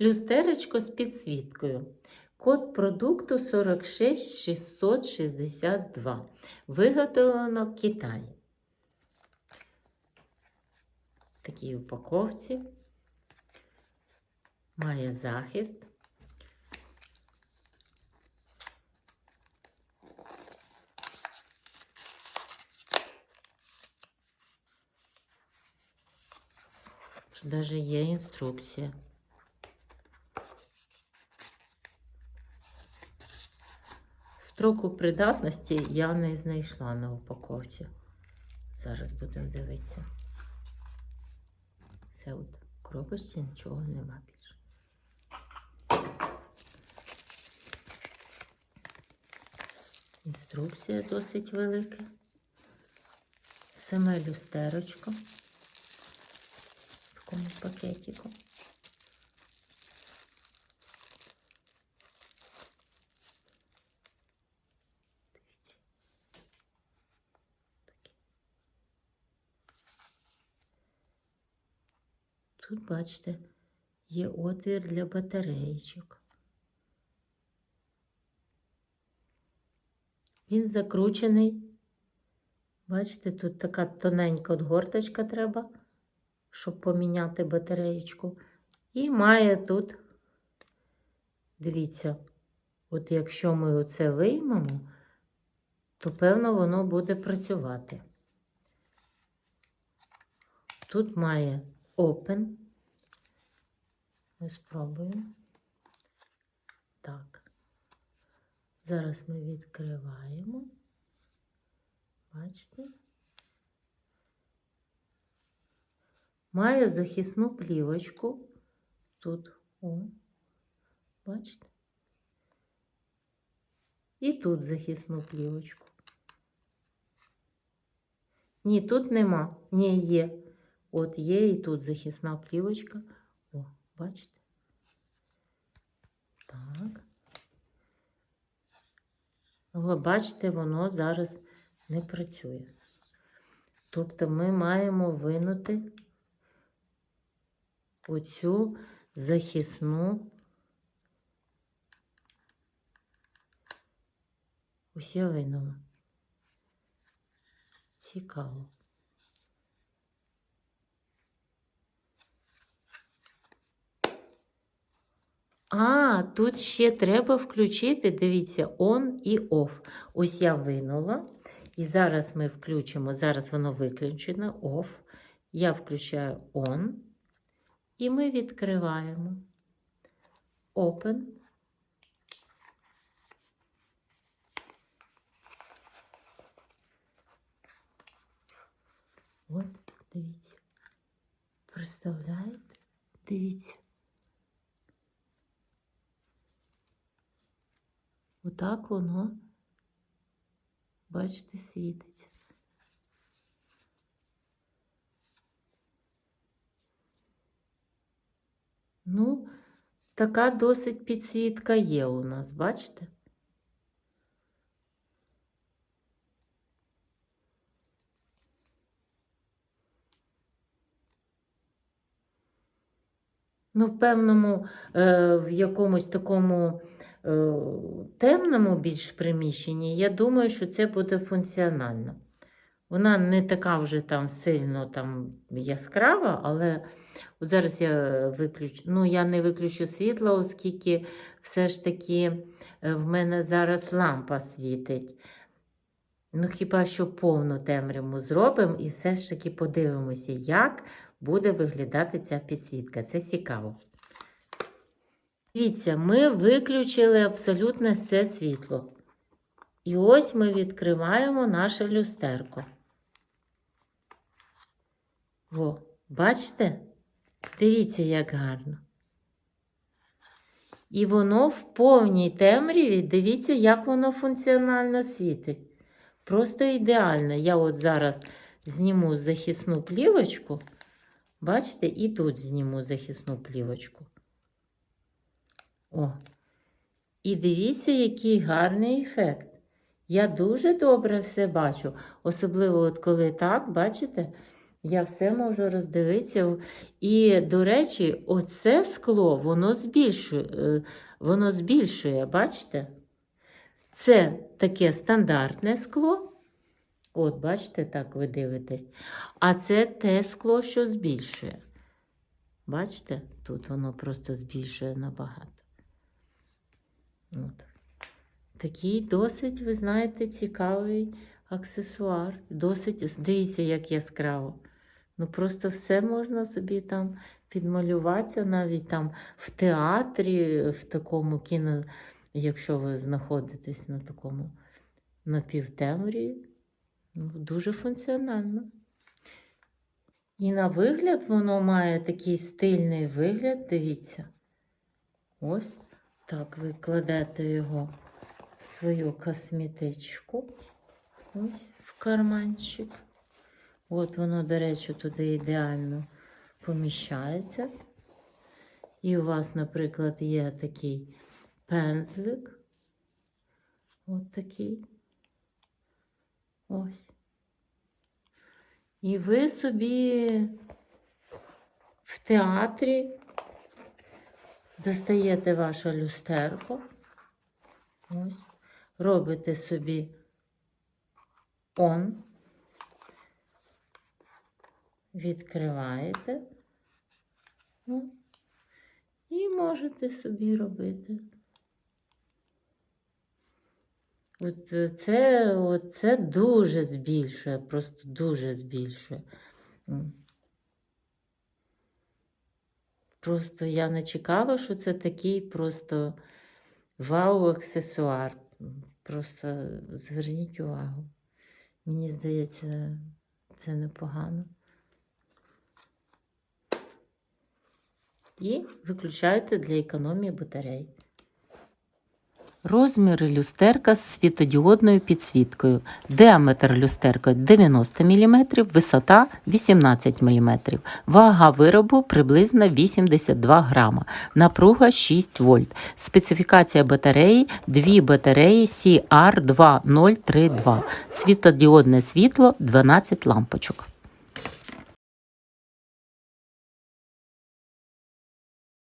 Люстеречко з підсвіткою. Код продукту 46662. Виготовлено. В такій упаковці. Має захист. Навіть є інструкція. Строку придатності я не знайшла на упаковці. Зараз будемо дивитися. Все от коробочці нічого нема більше. Інструкція досить велика. Саме люстерочко в такому пакетику. Тут, бачите, є отвір для батареїчок. Він закручений. Бачите, тут така тоненька от горточка треба, щоб поміняти батареєчку. І має тут, дивіться, от якщо ми оце виймемо, то певно воно буде працювати. Тут має Open. Ми спробуємо. Так. Зараз ми відкриваємо. Бачите? Має захисну плівочку. Тут, о, бачите? І тут захисну плівочку. Ні, тут нема. Ні, є. От є і тут захисна плівочка. О, бачите? Так. Але бачите, воно зараз не працює. Тобто ми маємо винути оцю захисну. Я винула. Цікаво. А, тут ще треба включити, дивіться, on і off. Ось я винула. І зараз ми включимо, зараз воно виключено, off. Я включаю on. І ми відкриваємо. Open. От, дивіться. Представляєте? Дивіться. Отак воно, бачите, світиться. Ну, така досить підсвітка є у нас, бачите? Ну, в певному, е, в якомусь такому темному більш приміщенні, я думаю, що це буде функціонально. Вона не така вже там сильно там яскрава, але зараз я виключу, ну, я не виключу світло, оскільки все ж таки е, в мене зараз лампа світить. Ну, хіба що повну темряву зробимо і все ж таки подивимося, як буде виглядати ця підсвітка. Це цікаво. Дивіться, ми виключили абсолютно все світло. І ось ми відкриваємо наше люстерко. О, бачите? Дивіться, як гарно. І воно в повній темряві, дивіться, як воно функціонально світить. Просто ідеально. Я от зараз зніму захисну плівочку. Бачите, і тут зніму захисну плівочку. О. І дивіться, який гарний ефект. Я дуже добре все бачу. Особливо, от коли так, бачите, Я все можу роздивитися. І, до речі, оце скло, воно збільшує, е, воно збільшує, бачите? Це таке стандартне скло. От, бачите, так ви дивитесь. А це те скло, що збільшує. Бачите? Тут воно просто збільшує набагато. От. Такий досить, ви знаєте, цікавий аксесуар. Досить, дивіться, як яскраво. Ну, просто все можна собі там підмалюватися, навіть там в театрі, в такому кіно, якщо ви знаходитесь на такому напівтемрі, ну, дуже функціонально. І на вигляд воно має такий стильний вигляд, дивіться. Ось так ви кладете його в свою косметичку. Ось в карманчик. От воно, до речі, туди ідеально поміщається. І у вас, наприклад, є такий пензлик. От такий. Ось. І ви собі в театрі достаєте ваше люстерко. Ось. Робите собі он. Відкриваєте. Ну, і можете собі робити. От це, от це дуже збільшує, просто дуже збільшує. Просто я не чекала, що це такий просто вау-аксесуар. Просто зверніть увагу. Мені здається, це непогано. І виключайте для економії батарей. Розміри люстерка з світодіодною підсвіткою. Діаметр люстерка 90 мм, висота 18 мм. Вага виробу приблизно 82 грама. Напруга 6 вольт. Специфікація батареї 2 батареї CR2032. Світодіодне світло 12 лампочок.